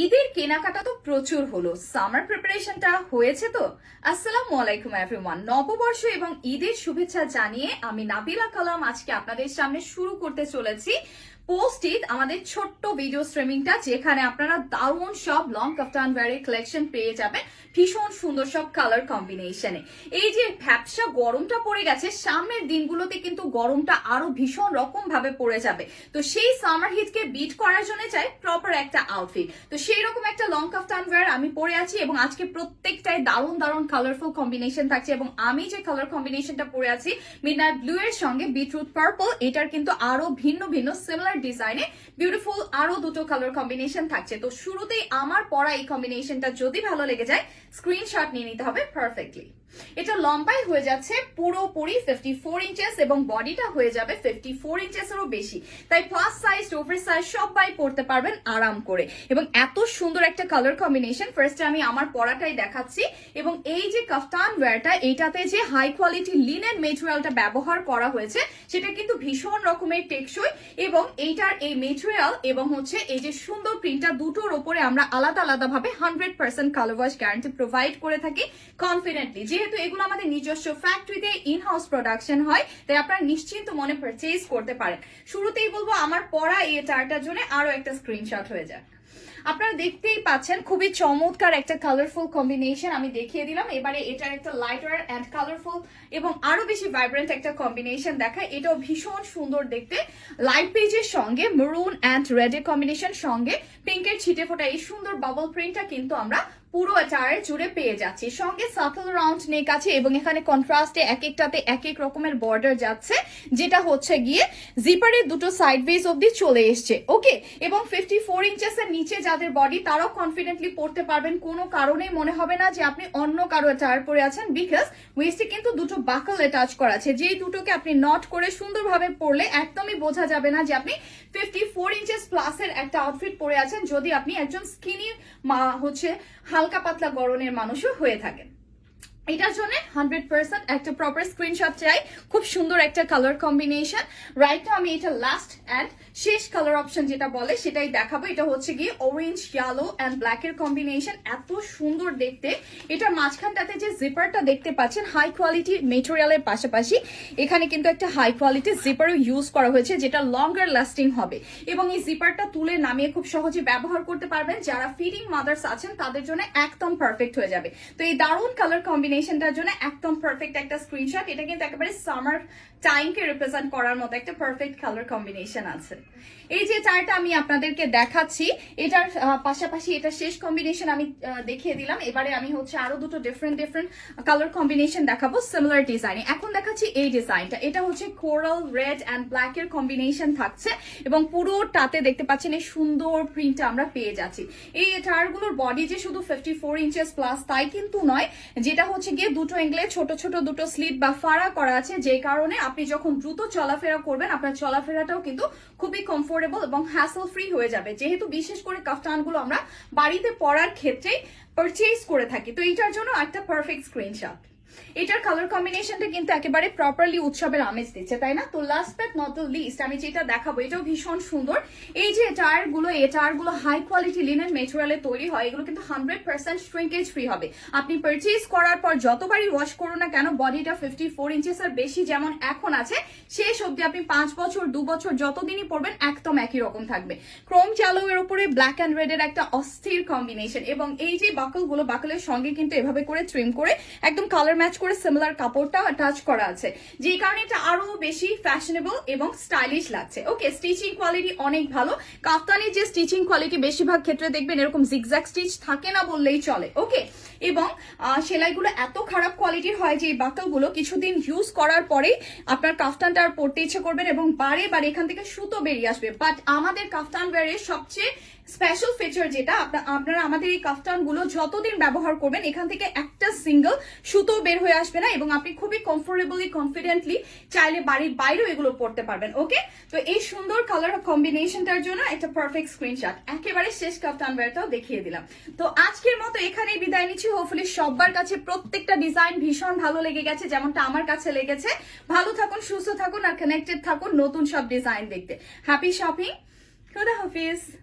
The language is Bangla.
ঈদের কেনাকাটা তো প্রচুর হলো। সামার প্রিপারেশনটা হয়েছে তো? আসসালামু আলাইকুম এভরিওয়ান নববর্ষ এবং ঈদের শুভেচ্ছা জানিয়ে আমি নাবিলা কালাম। আজকে আপনাদের সামনে শুরু করতে চলেছি পোস্ট ঈদ আমাদের ছোট্ট ভিডিও স্ট্রিমিংটা যেখানে আপনারা দারুণ সব লং কাফতান ভ্যারি কালেকশন পেয়ে যাবেন। ভীষণ সুন্দর সব কালার কম্বিনেশনে এই যে ভ্যাপসা গরমটা পড়ে গেছে, সামনের দিনগুলোতে কিন্তু গরমটা আরও ভীষণ রকম ভাবে পড়ে যাবে। তো সেই সামার হিটকে বিট করার জন্য চাই প্রপার একটা আউটফিট তো সেই রকম একটা লং কাফতান ওয়্যার আমি পরে আছি এবং আজকে প্রত্যেকটাই দারুণ দারুণ কালারফুল কম্বিনেশন থাকছে এবং আমি যে কালার কম্বিনেশনটা পরে আছি মিডনাইট ব্লু এর সঙ্গে বিটরুট পার্পল এটার কিন্তু আরও ভিন্ন ভিন্ন সিমিলার ডিজাইনে বিউটিফুল আরও দুটো কালার কম্বিনেশন থাকছে। তো শুরুতেই আমার পরা এই কম্বিনেশনটা যদি ভালো লেগে যায় স্ক্রিনশট নিয়ে নিতে হবে পারফেক্টলি এটা লম্বাই হয়ে যাচ্ছে পুরোপুরি ফিফটি ফোর ইঞ্চেস এবং বডিটা হয়ে যাবে ফিফটি ফোর ইঞ্চেসেরও বেশি। তাই ফার্স্ট সাইজ ওভার সাইজ সবাই পড়তে পারবেন আরাম করে। এবং এত সুন্দর একটা কালার কম্বিনেশন ফার্স্টে আমি আমার পরাটাই দেখাচ্ছি। এবং এই যে কাফতান ওয়্যারটা এইটাতে যে হাই কোয়ালিটি লিনেন মেটেরিয়ালটা ব্যবহার করা হয়েছে, সেটা কিন্তু ভীষণ রকমের টেকসই। এবং এইটার এই মেটেরিয়াল এবং হচ্ছে এই যে সুন্দর প্রিন্টটা দুটোর ওপরে আমরা আলাদা আলাদাভাবে hundred percent colour wash guarantee provide করে থাকি কনফিডেন্টলি যেহেতু এগুলো আমাদের নিজস্ব ফ্যাক্টরিতে ইন হাউস প্রোডাকশন হয়, তাই আপনারা নিশ্চিন্ত মনে পারচেজ করতে পারেন। শুরুতেই বলব, আমার পড়া এই চারটার জন্য আরও একটা স্ক্রিনশট হয়ে যায় আপনারা দেখতেই পাচ্ছেন, খুবই চমৎকার একটা কালারফুল কম্বিনেশন আমি দেখিয়ে দিলাম। এবারে এটার একটা লাইটার অ্যান্ড কালারফুল এবং আরও বেশি ভাইব্রেন্ট একটা কম্বিনেশন দেখায়। এটাও ভীষণ সুন্দর দেখতে। লাইট পেজের সঙ্গে মেরুন অ্যান্ড রেড এর কম্বিনেশন সঙ্গে পিঙ্কের ছিটে ফোটা এই সুন্দর বাবল প্রিন্টটা কিন্তু আমরা পুরো চার জুড়ে পেয়ে যাচ্ছি। সঙ্গে সাটল রাউন্ড নেক আছে এবং এখানে কন্ট্রাস্টে এক একটাতে এক এক রকমের বর্ডার যাচ্ছে, যেটা হচ্ছে গিয়ে জিপারের দুটো সাইড বেস অব্দি চলে এসছে। ওকে এবং ফিফটি ফোর ইঞ্চেস এর নিচে যাদের বডি তারাও কনফিডেন্টলি পড়তে পারবেন। কোনো কারণে মনে হবে না যে আপনি অন্য কারও টায়ার পরে আছেন বিকজ ওয়েস্টে কিন্তু দুটো বাকল অ্যাটাচ করা আছে। যেই দুটোকে আপনি নট করে সুন্দরভাবে পরলে একদমই বোঝা যাবে না যে আপনি ফিফটি ফোর ইঞ্চেস প্লাসের একটা আউটফিট পরে আছেন। যদি আপনি একজন স্কিনি মা হচ্ছে হালকা পাতলা গরনের মানুষও হয়ে থাকেন। এটার জন্য হান্ড্রেড পার্সেন্ট একটা প্রপার স্ক্রিনশট চাই। খুব সুন্দর একটা কালার কম্বিনেশন রাইট আমি এটা লাস্ট অ্যান্ড শেষ কালার অপশন যেটা বলে, সেটাই দেখাবো। এটা হচ্ছে গিয়ে অরেঞ্জ ইয়ালো অ্যান্ড ব্ল্যাক এর কম্বিনেশন এত সুন্দর দেখতে। এটার মাঝখানটাতে যে জিপারটা দেখতে পাচ্ছেন হাই কোয়ালিটি মেটেরিয়ালের পাশাপাশি, এখানে কিন্তু একটা হাই কোয়ালিটি জিপারও ইউজ করা হয়েছে, যেটা লঙ্গার লাস্টিং হবে। এবং এই জিপারটা তুলে নামিয়ে খুব সহজে ব্যবহার করতে পারবেন। যারা ফিডিং মাদার্স আছেন, তাদের জন্য একদম পারফেক্ট হয়ে যাবে। তো এই দারুণ কালার কম্বিনেশনটার জন্য একদম পারফেক্ট একটা স্ক্রিনশট এটা কিন্তু একেবারে সামার টাইমকে রিপ্রেজেন্ট করার মতো একটা পারফেক্ট কালার কম্বিনেশন আছে। এই যে চারটা আমি আপনাদেরকে দেখাচ্ছি, এটার পাশাপাশি এটা শেষ কম্বিনেশন আমি দেখিয়ে দিলাম। এবারে আমি হচ্ছে আরও দুটো ডিফারেন্ট ডিফারেন্ট কালার কম্বিনেশন দেখাবো সিমিলার ডিজাইনে এখন দেখাচ্ছি এই ডিজাইনটা এটা হচ্ছে কোরাল রেড অ্যান্ড ব্ল্যাক এর কম্বিনেশন থাকছে এবং পুরোটাতে দেখতে পাচ্ছেন এই সুন্দর প্রিন্টটা আমরা পেয়ে যাচ্ছি। এই টায়ারগুলোর বডি যে শুধু ফিফটি ফোর ইঞ্চেস প্লাস তাই কিন্তু নয়, যেটা হচ্ছে গিয়ে দুটো এঙ্গলে ছোট ছোট দুটো স্লিট বা ফাড়া করা আছে, যে কারণে আপনি যখন দ্রুত চলাফেরা করবেন, আপনার চলাফেরাটাও কিন্তু খুবই কমফোর্টেবল এবং হ্যাসল ফ্রি হয়ে যাবে। যেহেতু বিশেষ করে কাফটানগুলো আমরা বাড়িতে পড়ার ক্ষেত্রেই পারচেজ করে থাকি। তো এইটার জন্য একটা পারফেক্ট স্ক্রিনশট এটার কালার কম্বিনেশনটা কিন্তু একেবারে প্রপারলি উৎসবের আমেজ দিচ্ছে, তাই না? তো last but not the least আমি যেটা দেখাবো, এটাও ভীষণ সুন্দর। এই যে টায়ারগুলো এই টায়ারগুলো হাই কোয়ালিটি লিনেন মেটেরিয়ালে তৈরি হয়, এগুলো কিন্তু হান্ড্রেড পার্সেন্ট শ্রিঙ্কেজ ফ্রি হবে। আপনি পারচেজ করার পর যতবারই ওয়াশ করুন না কেন বডিটা ফিফটি ফোর ইঞ্চেস আর বেশি যেমন এখন আছে, শেষ অব্দি আপনি পাঁচ বছর, দু বছর যতদিনই পরবেন, একদম একই রকম থাকবে। ক্রোম চালো এর উপরে ব্ল্যাক অ্যান্ড রেড এর একটা অস্থির কম্বিনেশন এবং এই যে বাকলগুলো বাকলের সঙ্গে কিন্তু এভাবে করে ট্রিম করে, একদম কালার ম্যাচ করে সিমিলার কাপড়টা টাচ করা আছে। যেই কারণে এটা আরও বেশি ফ্যাশনেবল এবং স্টাইলিশ লাগছে। ওকে স্টিচিং কোয়ালিটি অনেক ভালো। কাফতানের যে স্টিচিং কোয়ালিটি বেশিরভাগ ক্ষেত্রে দেখবেন এরকম জিগজ্যাগ স্টিচ থাকে না বললেই চলে। ওকে এবং সেলাইগুলো এত খারাপ কোয়ালিটির হয় যে এই বাকলগুলো কিছুদিন ইউজ করার পরেই আপনার কাফতানটা আর পরতে ইচ্ছে করবেন এবং বারে বারে এখান থেকে সুতো বেরিয়ে আসবে। বাট আমাদের কাফতান ওয়ারের সবচেয়ে স্পেশাল ফিচার যেটা আপনা- আপনারা আমাদের এই কাফতানগুলো যতদিন ব্যবহার করবেন, এখান থেকে একটা সিঙ্গেল সুতো বের হয়ে আসবে না এবং আপনি খুবই কমফোর্টেবলি কনফিডেন্টলি চাইলে বাড়ির বাইরেও এগুলো পড়তে পারবেন ওকে তো এই সুন্দর কালার কম্বিনেশনটার জন্য একটা পারফেক্ট স্ক্রিনশট একেবারে শেষ কাফতান ওয়্যারটাও দেখিয়ে দিলাম। তো আজকের মতো এখানেই বিদায় নিচ্ছি। হোপফুলি সবার কাছে প্রত্যেকটা ডিজাইন ভীষণ ভালো লেগে গেছে, যেমনটা আমার কাছে লেগেছে। ভালো থাকুন, সুস্থ থাকুন আর কানেক্টেড থাকুন নতুন সব ডিজাইন দেখতে। হ্যাপি শপিং খুদা হাফিজ